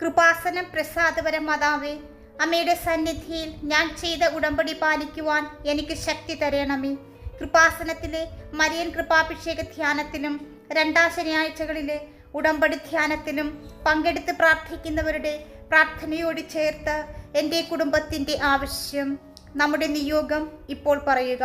കൃപാസനം പ്രസാദപര മാതാവേ അമ്മയുടെ സന്നിധിയിൽ ഞാൻ ചെയ്ത ഉടമ്പടി പാലിക്കുവാൻ എനിക്ക് ശക്തി തരണമേ. കൃപാസനത്തിലെ മരിയൻ കൃപാഭിഷേക ധ്യാനത്തിലും രണ്ടാം ശനിയാഴ്ചകളിലെ ഉടമ്പടി ധ്യാനത്തിലും പങ്കെടുത്ത് പ്രാർത്ഥിക്കുന്നവരുടെ പ്രാർത്ഥനയോട് ചേർത്ത് എന്റെ കുടുംബത്തിന്റെ ആവശ്യം നമ്മുടെ നിയോഗം ഇപ്പോൾ പറയുക.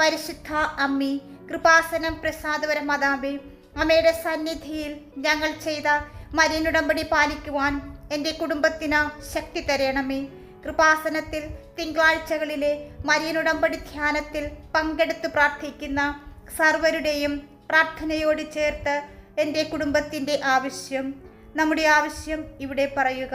പരിശുദ്ധ അമ്മി കൃപാസനം പ്രസാദപര മാതാവേ അമ്മയുടെ സന്നിധിയിൽ ഞങ്ങൾ ചെയ്ത മരിയനുടമ്പടി പാലിക്കുവാൻ എന്റെ കുടുംബത്തിന് ശക്തി തരണമേ. കൃപാസനത്തിൽ തിങ്കളാഴ്ചകളിലെ മരിയനുടമ്പടി ധ്യാനത്തിൽ പങ്കെടുത്ത് പ്രാർത്ഥിക്കുന്ന സർവരുടെയും പ്രാർത്ഥനയോട് ചേർത്ത് എന്റെ കുടുംബത്തിന്റെ ആവശ്യം നമ്മുടെ ആവശ്യം ഇവിടെ പറയുക.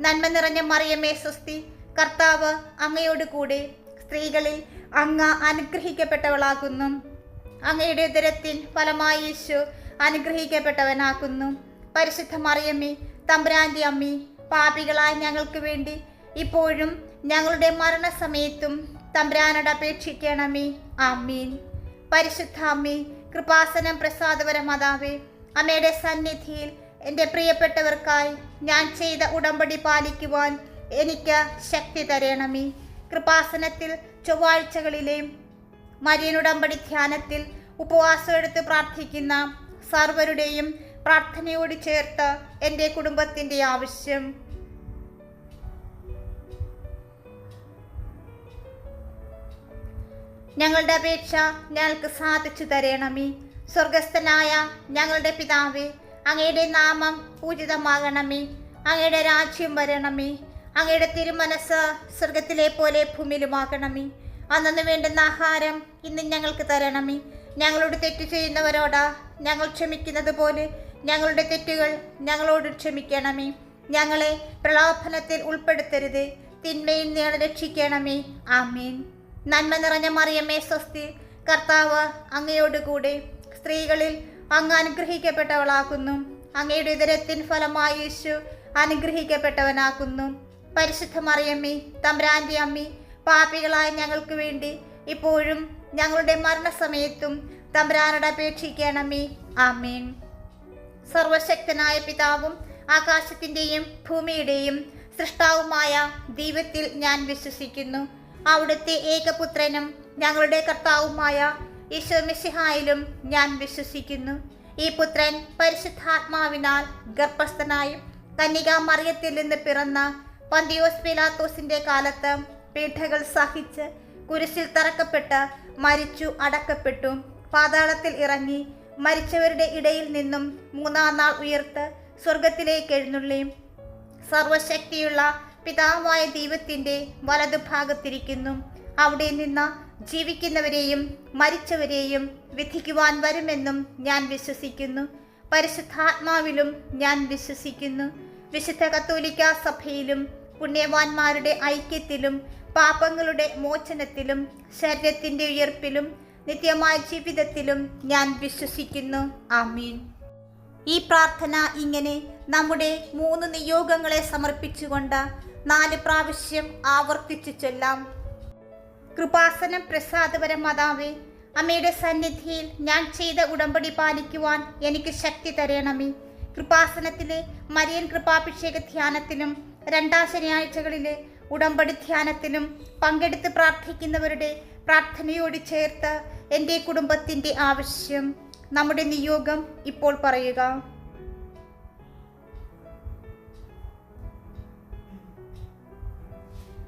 നന്മ നിറഞ്ഞ മറിയമ്മേ സ്വസ്തി. കർത്താവ് അങ്ങയോട് കൂടെ സ്ത്രീകളിൽ അങ്ങ അനുഗ്രഹിക്കപ്പെട്ടവളാകുന്നു. അങ്ങയുടെ ഉദരത്തിൻ ഫലമായി യേശു അനുഗ്രഹിക്കപ്പെട്ടവനാക്കുന്നു പരിശുദ്ധ മറിയമ്മേ തമ്പുരാന്റെ അമ്മി പാപികളായ ഞങ്ങൾക്ക് വേണ്ടി ഇപ്പോഴും ഞങ്ങളുടെ മരണസമയത്തും തമ്പുരാനോട് അപേക്ഷിക്കണമേ. ആമീൻ. പരിശുദ്ധ അമ്മി കൃപാസനം പ്രസാദപരമാതാവേ അമ്മയുടെ സന്നിധിയിൽ എന്റെ പ്രിയപ്പെട്ടവർക്കായി ഞാൻ ചെയ്ത ഉടമ്പടി പാലിക്കുവാൻ എനിക്ക് ശക്തി തരണമേ. കൃപാസനത്തിൽ ചൊവ്വാഴ്ചകളിലെയും മരിയൻ ഉടമ്പടി ധ്യാനത്തിൽ ഉപവാസം എടുത്ത് പ്രാർത്ഥിക്കുന്ന സർവരുടെയും പ്രാർത്ഥനയോട് ചേർത്ത് എന്റെ കുടുംബത്തിന്റെ ആവശ്യം. ഞങ്ങളുടെ അപേക്ഷ ഞങ്ങൾക്ക് സാധിച്ചു തരണമേ. സ്വർഗസ്ഥനായ ഞങ്ങളുടെ പിതാവേ അങ്ങയുടെ നാമം പൂജിതമാകണമേ. അങ്ങയുടെ രാജ്യം വരണമേ. അങ്ങയുടെ തിരുമനസ് സ്വർഗത്തിലെ പോലെ ഭൂമിയിലുമാകണമേ. അന്നു വേണ്ടുന്ന ആഹാരം ഇന്ന് ഞങ്ങൾക്ക് തരണമേ. ഞങ്ങളോട് തെറ്റ് ചെയ്യുന്നവരോടാ ഞങ്ങൾ ക്ഷമിക്കുന്നത് പോലെ ഞങ്ങളുടെ തെറ്റുകൾ ഞങ്ങളോട് ക്ഷമിക്കണമേ. ഞങ്ങളെ പ്രലോഭനത്തിൽ ഉൾപ്പെടുത്തരുത്. തിന്മയിൽ നിന്ന് രക്ഷിക്കണമേ. ആമീൻ. നന്മ നിറഞ്ഞ മറിയമേ സ്വസ്തി. കർത്താവ് അങ്ങയോടുകൂടെ സ്ത്രീകളിൽ അങ്ങ് അനുഗ്രഹിക്കപ്പെട്ടവളാക്കുന്നു. അങ്ങയുടെ ഉദരത്തിൻ ഫലമായി യേശു അനുഗ്രഹിക്കപ്പെട്ടവനാക്കുന്നു. പരിശുദ്ധ മറിയമ്മി തമ്പ്രാന്റെ അമ്മി പാപികളായ ഞങ്ങൾക്ക് വേണ്ടി ഇപ്പോഴും ഞങ്ങളുടെ മരണസമയത്തും തമ്പ്രാനോട് അപേക്ഷിക്കണമേ. ആമേൻ. സർവശക്തനായ പിതാവും ആകാശത്തിന്റെയും ഭൂമിയുടെയും സൃഷ്ടാവുമായ ദൈവത്തിൽ ഞാൻ വിശ്വസിക്കുന്നു. അവിടുത്തെ ഏകപുത്രനും ഞങ്ങളുടെ കർത്താവുമായ ഈശോ മിസിഹായിലും ഞാൻ വിശ്വസിക്കുന്നു. ഈ പുത്രൻ പരിശുദ്ധാത്മാവിനാൽ ഗർഭസ്ഥനായും കന്യകാ മറിയത്തിൽ നിന്ന് പിറന്ന പന്തിയോസ് പിലാത്തോസിന്റെ കാലത്ത് പീഠകൾ സഹിച്ച് കുരിശിൽ തറക്കപ്പെട്ട് മരിച്ചു അടക്കപ്പെട്ടു. പാതാളത്തിൽ ഇറങ്ങി മരിച്ചവരുടെ ഇടയിൽ നിന്നും മൂന്നാം നാൾ ഉയർത്ത് സ്വർഗത്തിലേക്ക് എഴുന്നള്ളി. സർവശക്തിയുള്ള പിതാവായ ദൈവത്തിന്റെ വലതുഭാഗത്തിരിക്കുന്നു. അവിടെ നിന്ന് ജീവിക്കുന്നവരെയും മരിച്ചവരെയും വിധിക്കുവാൻ വരുമെന്നും ഞാൻ വിശ്വസിക്കുന്നു. പരിശുദ്ധാത്മാവിലും ഞാൻ വിശ്വസിക്കുന്നു. വിശുദ്ധ കത്തോലിക്ക സഭയിലും പുണ്യവാന്മാരുടെ ഐക്യത്തിലും പാപങ്ങളുടെ മോചനത്തിലും ശരീരത്തിന്റെ ഉയർപ്പിലും നിത്യമായ ജീവിതത്തിലും ഞാൻ വിശ്വസിക്കുന്നു. ആമീൻ. ഈ പ്രാർത്ഥന ഇങ്ങനെ നമ്മുടെ മൂന്ന് നിയോഗങ്ങളെ സമർപ്പിച്ചുകൊണ്ട് നാല് പ്രാവശ്യം ആവർത്തിച്ചു ചൊല്ലാം. കൃപാസനം പ്രസാദപര മാതാവേ അമ്മയുടെ സന്നിധിയിൽ ഞാൻ ചെയ്ത ഉടമ്പടി പാലിക്കുവാൻ എനിക്ക് ശക്തി തരണമേ. കൃപാസനത്തിലെ മരിയൻ കൃപാഭിഷേക ധ്യാനത്തിലും രണ്ടാം ശനിയാഴ്ചകളിലെ ഉടമ്പടി ധ്യാനത്തിലും പങ്കെടുത്ത് പ്രാർത്ഥിക്കുന്നവരുടെ പ്രാർത്ഥനയോട് ചേർത്ത് എന്റെ കുടുംബത്തിന്റെ ആവശ്യം നമ്മുടെ നിയോഗം ഇപ്പോൾ പറയുക.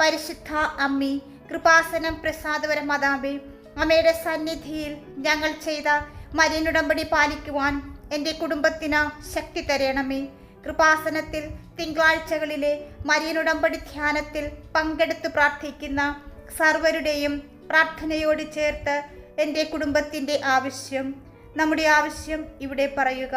പരിശുദ്ധ അമ്മി കൃപാസനം പ്രസാദപര പ്രസാദപരമാതാവേ അമ്മയുടെ സന്നിധിയിൽ ഞങ്ങൾ ചെയ്ത മരിയനുടമ്പടി പാലിക്കുവാൻ എന്റെ കുടുംബത്തിന് ശക്തി തരണമേ. കൃപാസനത്തിൽ തിങ്കളാഴ്ചകളിലെ മരിയനുടമ്പടി ധ്യാനത്തിൽ പങ്കെടുത്ത് പ്രാർത്ഥിക്കുന്ന സർവരുടെയും പ്രാർത്ഥനയോട് ചേർത്ത് എന്റെ കുടുംബത്തിന്റെ ആവശ്യം നമ്മുടെ ആവശ്യം ഇവിടെ പറയുക.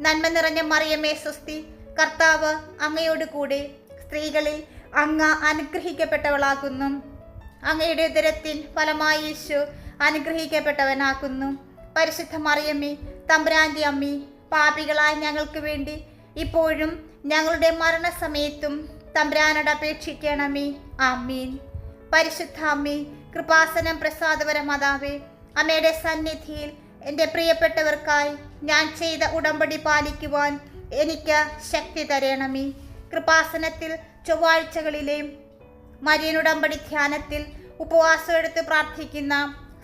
നന്മ നിറഞ്ഞ മറിയമേ സ്വസ്തി കർത്താവ് അങ്ങയോട് കൂടെ സ്ത്രീകളിൽ അങ്ങ അനുഗ്രഹിക്കപ്പെട്ടവളാകുന്നു. അങ്ങയുടെ ഉദരത്തിൻ ഫലമായി യേശു അനുഗ്രഹിക്കപ്പെട്ടവനാക്കുന്നു പരിശുദ്ധ മറിയമ്മേ തമ്പുരാന്റെ അമ്മി പാപികളായ ഞങ്ങൾക്ക് വേണ്ടി ഇപ്പോഴും ഞങ്ങളുടെ മരണസമയത്തും തമ്പുരാനോട് അപേക്ഷിക്കണമേ. ആമീൻ. പരിശുദ്ധ അമ്മി കൃപാസനം പ്രസാദപരമാതാവേ അമ്മയുടെ സന്നിധിയിൽ എന്റെ പ്രിയപ്പെട്ടവർക്കായി ഞാൻ ചെയ്ത ഉടമ്പടി പാലിക്കുവാൻ എനിക്ക് ശക്തി തരണമേ. കൃപാസനത്തിൽ ചൊവ്വാഴ്ചകളിലെയും മരിയനുടമ്പടി ധ്യാനത്തിൽ ഉപവാസമെടുത്ത് പ്രാർത്ഥിക്കുന്ന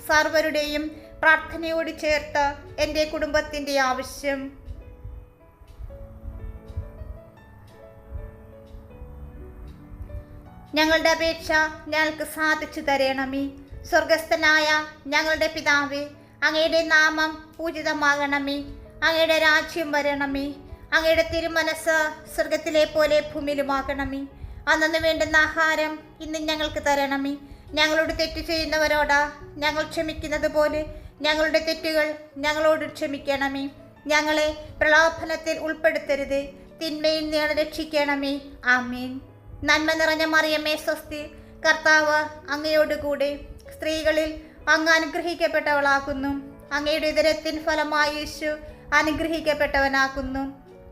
സർവരുടെയും പ്രാർത്ഥനയോട് ചേർത്ത് എന്റെ കുടുംബത്തിന്റെ ആവശ്യം. ഞങ്ങളുടെ അപേക്ഷ ഞങ്ങൾക്ക് സാധിച്ചു തരണമേ. സ്വർഗസ്ഥനായ ഞങ്ങളുടെ പിതാവേ അങ്ങയുടെ നാമം പൂജിതമാകണമേ. അങ്ങയുടെ രാജ്യം വരണമേ. അങ്ങയുടെ തിരുമനസ് സ്വർഗത്തിലെ പോലെ ഭൂമിയിലുമാകണമേ. അന്നു വേണ്ടുന്ന ആഹാരം ഇന്ന് ഞങ്ങൾക്ക് തരണമേ. ഞങ്ങളോട് തെറ്റ് ചെയ്യുന്നവരോടാ ഞങ്ങൾ ക്ഷമിക്കുന്നത് പോലെ ഞങ്ങളുടെ തെറ്റുകൾ ഞങ്ങളോട് ക്ഷമിക്കണമേ. ഞങ്ങളെ പ്രലോഭനത്തിൽ ഉൾപ്പെടുത്തരുത്. തിന്മയിൽ നിന്ന് രക്ഷിക്കണമേ. ആമീൻ. നന്മ നിറഞ്ഞ മറിയമ്മേ സ്വസ്തി. കർത്താവ് അങ്ങയോടുകൂടെ സ്ത്രീകളിൽ അങ്ങ് അനുഗ്രഹിക്കപ്പെട്ടവളാക്കുന്നു. അങ്ങയുടെ ഉദരത്തിൻ ഫലമായി യേശു അനുഗ്രഹിക്കപ്പെട്ടവനാക്കുന്നു.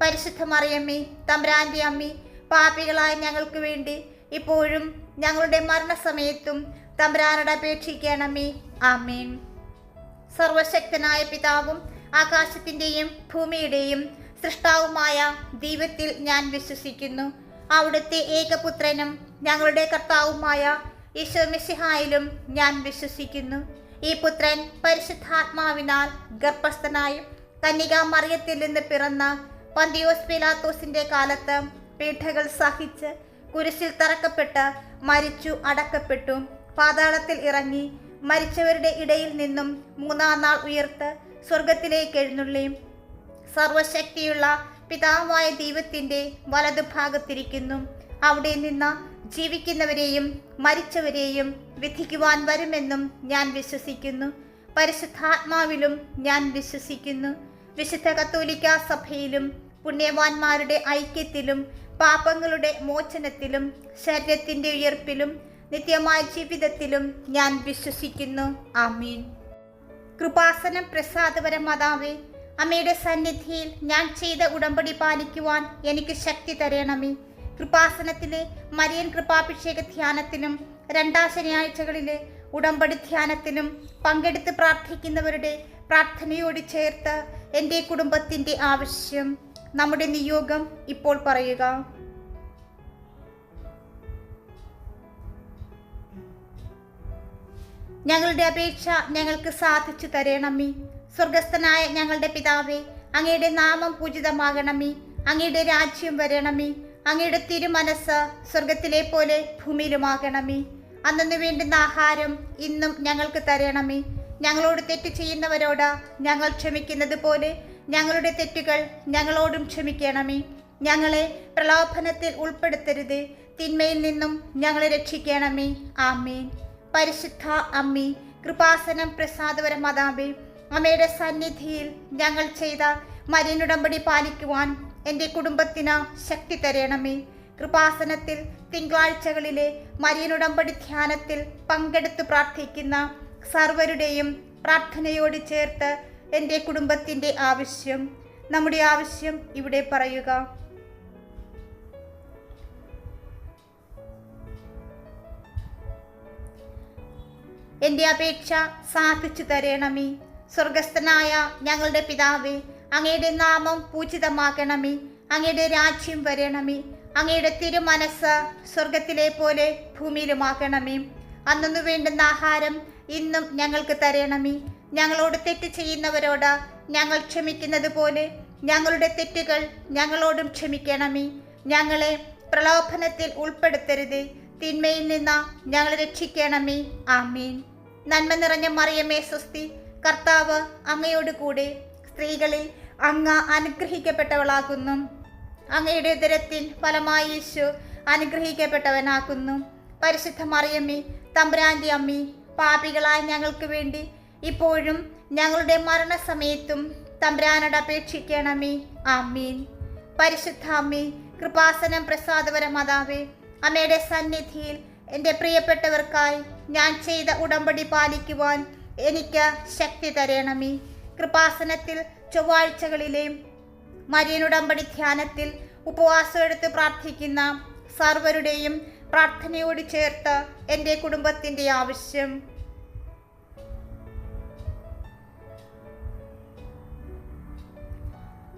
പരിശുദ്ധ മറിയമ്മേ തമ്പ്രാന്റെ അമ്മി പാപികളായ ഞങ്ങൾക്ക് വേണ്ടി ഇപ്പോഴും ഞങ്ങളുടെ മരണസമയത്തും തമ്പ്രാനോട് അപേക്ഷിക്കണമേ. ആമേൻ. സർവശക്തനായ പിതാവും ആകാശത്തിന്റെയും ഭൂമിയുടെയും സൃഷ്ടാവുമായ ദൈവത്തിൽ ഞാൻ വിശ്വസിക്കുന്നു. അവിടുത്തെ ഏകപുത്രനും ഞങ്ങളുടെ കർത്താവുമായ ഈശോ മിശിഹായിലും ഞാൻ വിശ്വസിക്കുന്നു. ഈ പുത്രൻ പരിശുദ്ധാത്മാവിനാൽ ഗർഭസ്ഥനായും കന്യകാ മറിയത്തിൽ നിന്ന് പിറന്ന പന്തിയോസ് പിലാത്തോസിന്റെ കാലത്ത് പീഠകൾ സഹിച്ച് കുരിശിൽ തറക്കപ്പെട്ട് മരിച്ചു അടക്കപ്പെട്ടു. പാതാളത്തിൽ ഇറങ്ങി മരിച്ചവരുടെ ഇടയിൽ നിന്നും മൂന്നാം നാൾ ഉയർത്ത് സ്വർഗത്തിലേക്ക് എഴുന്നള്ളി. സർവശക്തിയുള്ള പിതാവായ ദൈവത്തിന്റെ വലതുഭാഗത്തിരിക്കുന്നു. അവിടെ നിന്ന് ജീവിക്കുന്നവരെയും മരിച്ചവരെയും വിധിക്കുവാൻ വരുമെന്നും ഞാൻ വിശ്വസിക്കുന്നു. പരിശുദ്ധാത്മാവിലും ഞാൻ വിശ്വസിക്കുന്നു. വിശുദ്ധ കത്തോലിക്ക സഭയിലും പുണ്യവാന്മാരുടെ ഐക്യത്തിലും പാപങ്ങളുടെ മോചനത്തിലും ശരീരത്തിന്റെ ഉയർപ്പിലും നിത്യമായ ജീവിതത്തിലും ഞാൻ വിശ്വസിക്കുന്നു. ആമീൻ. കൃപാസനം പ്രസാദപര മാതാവേ അമ്മയുടെ സന്നിധിയിൽ ഞാൻ ചെയ്ത ഉടമ്പടി പാലിക്കുവാൻ എനിക്ക് ശക്തി തരണമേ. കൃപാസനത്തിലെ മരിയൻ കൃപാഭിഷേക ധ്യാനത്തിനും രണ്ടാം ശനിയാഴ്ചകളിലെ ഉടമ്പടി ധ്യാനത്തിനും പങ്കെടുത്ത് പ്രാർത്ഥിക്കുന്നവരുടെ പ്രാർത്ഥനയോട് ചേർത്ത് എന്റെ കുടുംബത്തിന്റെ ആവശ്യം നമ്മുടെ നിയോഗം ഇപ്പോൾ പറയുക. ഞങ്ങളുടെ അപേക്ഷ ഞങ്ങൾക്ക് സാധിച്ചു തരണമേ. സ്വർഗസ്ഥനായ ഞങ്ങളുടെ പിതാവേ അങ്ങയുടെ നാമം പൂജിതമാകണമേ. അങ്ങയുടെ രാജ്യം വരണമേ. അങ്ങയുടെ തിരുമനസ് സ്വർഗത്തിലെ പോലെ ഭൂമിയിലുമാകണമേ. അന്നു വേണ്ടുന്ന ആഹാരം ഇന്നും ഞങ്ങൾക്ക് തരണമേ. ഞങ്ങളോട് തെറ്റ് ചെയ്യുന്നവരോട് ഞങ്ങൾ ക്ഷമിക്കുന്നത് പോലെ ഞങ്ങളുടെ തെറ്റുകൾ ഞങ്ങളോടും ക്ഷമിക്കണമേ. ഞങ്ങളെ പ്രലോഭനത്തിൽ ഉൾപ്പെടുത്തരുത്. തിന്മയിൽ നിന്നും ഞങ്ങളെ രക്ഷിക്കണമേ. ആമേൻ. പരിശുദ്ധ അമ്മി കൃപാസനം പ്രസാദവര പ്രസാദപരമാതാവേ അമ്മയുടെ സന്നിധിയിൽ ഞങ്ങൾ ചെയ്ത മരിയനുടമ്പടി പാലിക്കുവാൻ എന്റെ കുടുംബത്തിന് ശക്തി തരണമേ. കൃപാസനത്തിൽ തിങ്കളാഴ്ചകളിലെ മരിയനുടമ്പടി ധ്യാനത്തിൽ പങ്കെടുത്ത് പ്രാർത്ഥിക്കുന്ന സർവരുടെയും പ്രാർത്ഥനയോട് ചേർത്ത് എന്റെ കുടുംബത്തിന്റെ ആവശ്യം നമ്മുടെ ആവശ്യം ഇവിടെ പറയുക. എന്റെ അപേക്ഷ സാധിച്ചു തരണമേ. സ്വർഗസ്ഥനായ ഞങ്ങളുടെ പിതാവേ അങ്ങയുടെ നാമം പൂജിതമാക്കണമേ അങ്ങയുടെ രാജ്യം വരണമേ. അങ്ങയുടെ തിരുമനസ് സ്വർഗത്തിലെ പോലെ ഭൂമിയിലുമാക്കണമേ അന്നു വേണ്ടുന്ന ആഹാരം ഇന്നും ഞങ്ങൾക്ക് തരണമേ. ഞങ്ങളോട് തെറ്റ് ചെയ്യുന്നവരോട് ഞങ്ങൾ ക്ഷമിക്കുന്നത് പോലെ ഞങ്ങളുടെ തെറ്റുകൾ ഞങ്ങളോടും ക്ഷമിക്കണമേ. ഞങ്ങളെ പ്രലോഭനത്തിൽ ഉൾപ്പെടുത്തരുത്. തിന്മയിൽ നിന്ന് ഞങ്ങളെ രക്ഷിക്കണമേ. ആമീൻ. നന്മ നിറഞ്ഞ മറിയമേ സ്വസ്തി. കർത്താവ് അങ്ങയോട് കൂടെ സ്ത്രീകളിൽ അങ്ങ് അനുഗ്രഹിക്കപ്പെട്ടവളാകുന്നു. അങ്ങയുടെ ഉദരത്തിൻ ഫലമായി യേശു അനുഗ്രഹിക്കപ്പെട്ടവനാകുന്നു. പരിശുദ്ധ മറിയമ്മി തമ്പുരാന്റെ അമ്മി പാപികളായ ഞങ്ങൾക്ക് വേണ്ടി ഇപ്പോഴും ഞങ്ങളുടെ മരണസമയത്തും തമ്പുരാനോട് അപേക്ഷിക്കണമേ. ആമീൻ. പരിശുദ്ധ അമ്മി കൃപാസനം പ്രസാദപരമാതാവേ അമ്മയുടെ സന്നിധിയിൽ എന്റെ പ്രിയപ്പെട്ടവർക്കായി ഞാൻ ചെയ്ത ഉടമ്പടി പാലിക്കുവാൻ എനിക്ക് ശക്തി തരണമേ. കൃപാസനത്തിൽ ചൊവ്വാഴ്ചകളിലെ മരിയനുടമ്പടി ധ്യാനത്തിൽ ഉപവാസം എടുത്ത് പ്രാർത്ഥിക്കുന്ന സർവരുടെയും പ്രാർത്ഥനയോട് ചേർത്ത് എന്റെ കുടുംബത്തിന്റെ ആവശ്യം.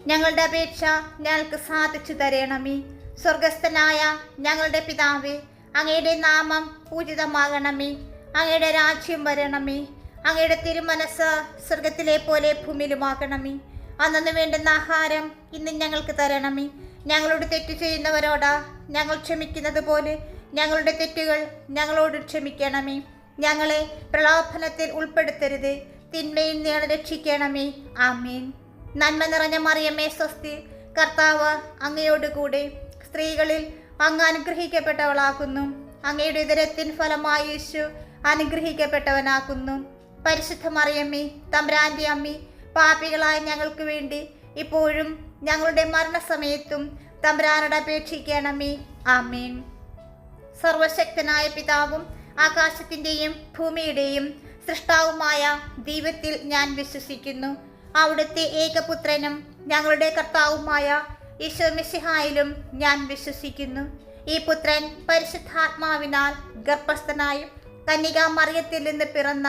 ഞങ്ങളുടെ അപേക്ഷ ഞങ്ങൾക്ക് സാധിച്ചു തരണമേ. സ്വർഗസ്ഥനായ ഞങ്ങളുടെ പിതാവേ അങ്ങയുടെ നാമം പൂജിതമാകണമേ. അങ്ങയുടെ രാജ്യം വരണമേ. അങ്ങയുടെ തിരുമനസ് സ്വർഗത്തിലെ പോലെ ഭൂമിയിലുമാകണമേ. അന്നു വേണ്ടുന്ന ആഹാരം ഇന്ന് ഞങ്ങൾക്ക് തരണമേ. ഞങ്ങളോട് തെറ്റ് ചെയ്യുന്നവരോട് ഞങ്ങൾ ക്ഷമിക്കുന്നത് പോലെ ഞങ്ങളുടെ തെറ്റുകൾ ഞങ്ങളോട് ക്ഷമിക്കണമേ. ഞങ്ങളെ പ്രലോഭനത്തിൽ ഉൾപ്പെടുത്തരുത്. തിന്മയിൽ നിന്ന് രക്ഷിക്കണമേ. ആമീൻ. നന്മ നിറഞ്ഞ മറിയമ്മേ സ്വസ്തി. കർത്താവ് അങ്ങയോടുകൂടെ സ്ത്രീകളിൽ അങ്ങ് അനുഗ്രഹിക്കപ്പെട്ടവളാക്കുന്നു അങ്ങയുടെ ഇതരത്തിൻ ഫലമായി യേശു അനുഗ്രഹിക്കപ്പെട്ടവനാക്കുന്നു പരിശുദ്ധ മറിയമ്മേ തമ്പ്രാന്റെ അമ്മി പാപികളായ ഞങ്ങൾക്ക് വേണ്ടി ഇപ്പോഴും ഞങ്ങളുടെ മരണസമയത്തും തമ്പ്രാനോട് അപേക്ഷിക്കണമേ. ആമേൻ. സർവശക്തനായ പിതാവും ആകാശത്തിന്റെയും ഭൂമിയുടെയും സൃഷ്ടാവുമായ ദൈവത്തിൽ ഞാൻ വിശ്വസിക്കുന്നു. അവിടുത്തെ ഏകപുത്രനും ഞങ്ങളുടെ കർത്താവുമായ ഈശോമിശിഹായിലും ഞാൻ വിശ്വസിക്കുന്നു. ഈ പുത്രൻ പരിശുദ്ധാത്മാവിനാൽ ഗർഭസ്ഥനായും കന്യകാ മറിയത്തിൽ നിന്ന് പിറന്ന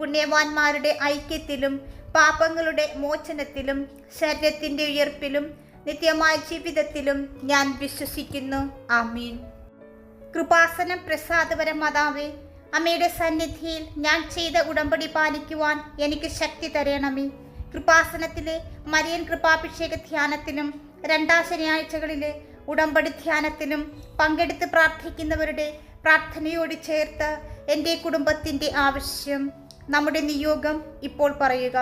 പുണ്യവാന്മാരുടെ ഐക്യത്തിലും പാപങ്ങളുടെ മോചനത്തിലും ശരീരത്തിന്റെ ഉയർപ്പിലും നിത്യമായ ജീവിതത്തിലും ഞാൻ വിശ്വസിക്കുന്നു. ആമീൻ. കൃപാസനം പ്രസാദപര മാതാവേ അമ്മയുടെ സന്നിധിയിൽ ഞാൻ ചെയ്ത ഉടമ്പടി പാലിക്കുവാൻ എനിക്ക് ശക്തി തരണമേ. കൃപാസനത്തിലെ മരിയൻ കൃപാഭിഷേക ധ്യാനത്തിനും രണ്ടാം ശനിയാഴ്ചകളിലെ ഉടമ്പടി ധ്യാനത്തിനും പങ്കെടുത്ത് പ്രാർത്ഥിക്കുന്നവരുടെ പ്രാർത്ഥനയോട് ചേർത്ത് എന്റെ കുടുംബത്തിന്റെ ആവശ്യം നമ്മുടെ നിയോഗം ഇപ്പോൾ പറയുക.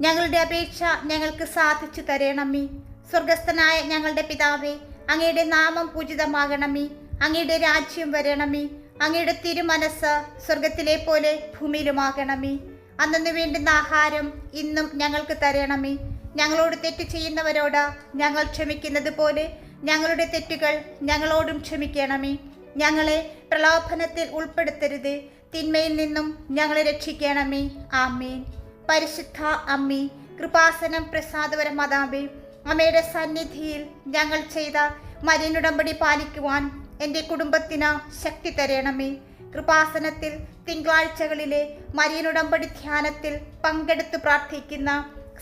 ഞങ്ങളുടെ അപേക്ഷ ഞങ്ങൾക്ക് സാധിച്ചു തരണമേ. സ്വർഗസ്ഥനായ ഞങ്ങളുടെ പിതാവേ അങ്ങയുടെ നാമം പൂജിതമാകണമേ. അങ്ങയുടെ രാജ്യം വരണമേ. അങ്ങയുടെ തിരുമനസ് സ്വർഗത്തിലെ പോലെ ഭൂമിയിലുമാകണമേ. അന്നു വേണ്ടുന്ന ആഹാരം ഇന്നും ഞങ്ങൾക്ക് തരണമേ. ഞങ്ങളോട് തെറ്റ് ചെയ്യുന്നവരോട് ഞങ്ങൾ ക്ഷമിക്കുന്നത് പോലെ ഞങ്ങളുടെ തെറ്റുകൾ ഞങ്ങളോടും ക്ഷമിക്കണമേ. ഞങ്ങളെ പ്രലോഭനത്തിൽ ഉൾപ്പെടുത്തരുത്. തിന്മയിൽ നിന്നും ഞങ്ങളെ രക്ഷിക്കണമേ. ആമീൻ. പരിശുദ്ധ അമ്മി കൃപാസനം പ്രസാദപര മാതാവേ അമ്മയുടെ സന്നിധിയിൽ ഞങ്ങൾ ചെയ്ത മരിയനുടമ്പടി പാലിക്കുവാൻ എന്റെ കുടുംബത്തിന് ശക്തി തരണമേ. കൃപാസനത്തിൽ തിങ്കളാഴ്ചകളിലെ മരിയനുടമ്പടി ധ്യാനത്തിൽ പങ്കെടുത്ത് പ്രാർത്ഥിക്കുന്ന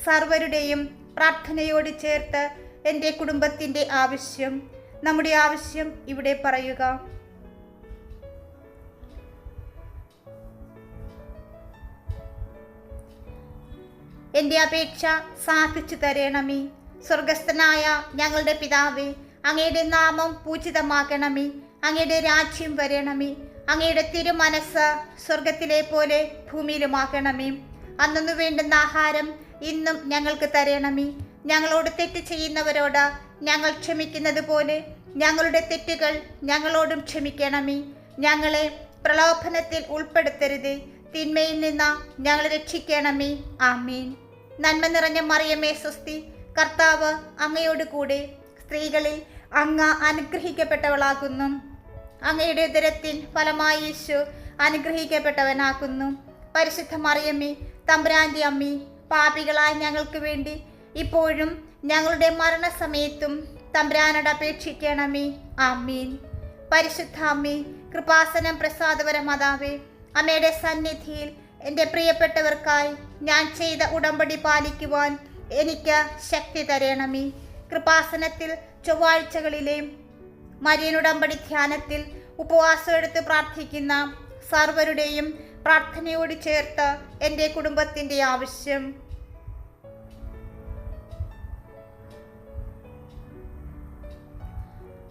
സർവരുടെയും പ്രാർത്ഥനയോട് ചേർത്ത് എന്റെ കുടുംബത്തിന്റെ ആവശ്യം നമ്മുടെ ആവശ്യം ഇവിടെ പറയുക. എന്റെ അപേക്ഷ സാധിച്ചു തരണമേ. സ്വർഗസ്ഥനായ ഞങ്ങളുടെ പിതാവേ അങ്ങയുടെ നാമം പൂജിതമാക്കണമേ അങ്ങയുടെ രാജ്യം വരണമേ. അങ്ങയുടെ തിരുമനസ് സ്വർഗത്തിലെ പോലെ ഭൂമിയിലുമാക്കണമേ അന്നു വേണ്ടുന്ന ആഹാരം ഇന്നും ഞങ്ങൾക്ക് തരണമേ. ഞങ്ങളോട് തെറ്റ് ചെയ്യുന്നവരോട് ഞങ്ങൾ ക്ഷമിക്കുന്നത് പോലെ ഞങ്ങളുടെ തെറ്റുകൾ ഞങ്ങളോടും ക്ഷമിക്കണമേ. ഞങ്ങളെ പ്രലോഭനത്തിൽ ഉൾപ്പെടുത്തരുത്. തിന്മയിൽ നിന്ന് ഞങ്ങളെ രക്ഷിക്കണമേ. ആമീൻ. നന്മ നിറഞ്ഞ മറിയമേ സ്വസ്തി. കർത്താവ് അങ്ങയോട് കൂടെ സ്ത്രീകളിൽ അങ്ങ അനുഗ്രഹിക്കപ്പെട്ടവളാകുന്നു. അങ്ങയുടെ ഉദരത്തിൻ ഫലമായി യേശു അനുഗ്രഹിക്കപ്പെട്ടവനാകുന്നു. പരിശുദ്ധ മറിയമ്മേ തമ്പ്രാന്തി അമ്മി പാപികളായ ഞങ്ങൾക്ക് വേണ്ടി ഇപ്പോഴും ഞങ്ങളുടെ മരണസമയത്തും തമ്പ്രാനട അപേക്ഷിക്കണമേ. ആമീൻ. പരിശുദ്ധ അമ്മേ കൃപാസനം പ്രസാദപര മാതാവേ അമ്മയുടെ സന്നിധിയിൽ എന്റെ പ്രിയപ്പെട്ടവർക്കായി ഞാൻ ചെയ്ത ഉടമ്പടി പാലിക്കുവാൻ എനിക്ക് ശക്തി തരണമേ. കൃപാസനത്തിൽ ചൊവ്വാഴ്ചകളിലെ മരിയനുടമ്പടി ധ്യാനത്തിൽ ഉപവാസം എടുത്ത് പ്രാർത്ഥിക്കുന്ന സർവരുടെയും പ്രാർത്ഥനയോട് ചേർത്ത് എന്റെ കുടുംബത്തിന്റെ ആവശ്യം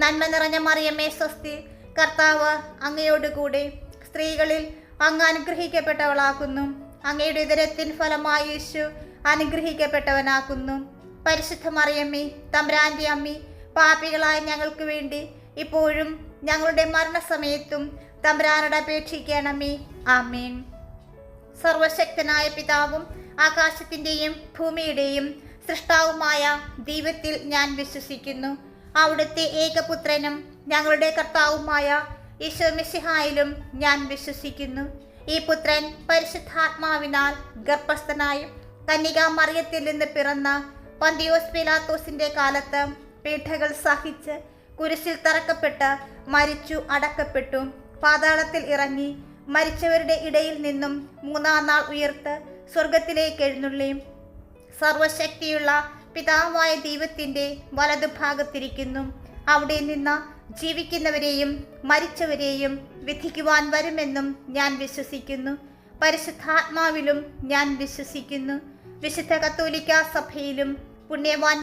നന്മ നിറഞ്ഞ മറിയമ്മേ സ്വസ്തി. കർത്താവ് അങ്ങയോട് കൂടെ സ്ത്രീകളിൽ അങ്ങ് അനുഗ്രഹിക്കപ്പെട്ടവളാക്കുന്നു. അങ്ങയുടെ ഇതരത്തിൻ ഫലമായി യേശു അനുഗ്രഹിക്കപ്പെട്ടവനാക്കുന്നു. പരിശുദ്ധ മറിയമ്മേ തമ്പ്രാന്റെ അമ്മി പാപികളായ ഞങ്ങൾക്ക് വേണ്ടി ഇപ്പോഴും ഞങ്ങളുടെ മരണസമയത്തും തമ്പ്രാനോട് അപേക്ഷിക്കണമേ. ആമേൻ. സർവശക്തനായ പിതാവും ആകാശത്തിന്റെയും ഭൂമിയുടെയും സൃഷ്ടാവുമായ ദൈവത്തിൽ ഞാൻ വിശ്വസിക്കുന്നു. അവിടുത്തെ ഏകപുത്രനും ഞങ്ങളുടെ കർത്താവുമായ ഈശോ മിശിഹായിലും ഞാൻ വിശ്വസിക്കുന്നു. ഈ പുത്രൻ പരിശുദ്ധാത്മാവിനാൽ ഗർഭസ്ഥനായും കന്യകാ മറിയത്തിൽ നിന്ന് പിറന്ന പന്തിയോസ് പിലാത്തോസിന്റെ കാലത്ത് പീഠകൾ സഹിച്ച് കുരിശിൽ തറക്കപ്പെട്ട് മരിച്ചു അടക്കപ്പെട്ടു. പാതാളത്തിൽ ഇറങ്ങി മരിച്ചവരുടെ ഇടയിൽ നിന്നും മൂന്നാം നാൾ ഉയർത്ത് സ്വർഗത്തിലേക്ക് എഴുന്നള്ളി. സർവശക്തിയുള്ള പിതാവായ ദൈവത്തിന്റെ വലതുഭാഗത്തിരിക്കുന്നു. അവിടെ നിന്ന് ജീവിക്കുന്നവരെയും മരിച്ചവരെയും വിധിക്കുവാൻ വരുമെന്നും ഞാൻ വിശ്വസിക്കുന്നു. പരിശുദ്ധാത്മാവിലും ഞാൻ വിശ്വസിക്കുന്നു. വിശുദ്ധ കത്തോലിക്ക സഭയിലും പുണ്യവാൻ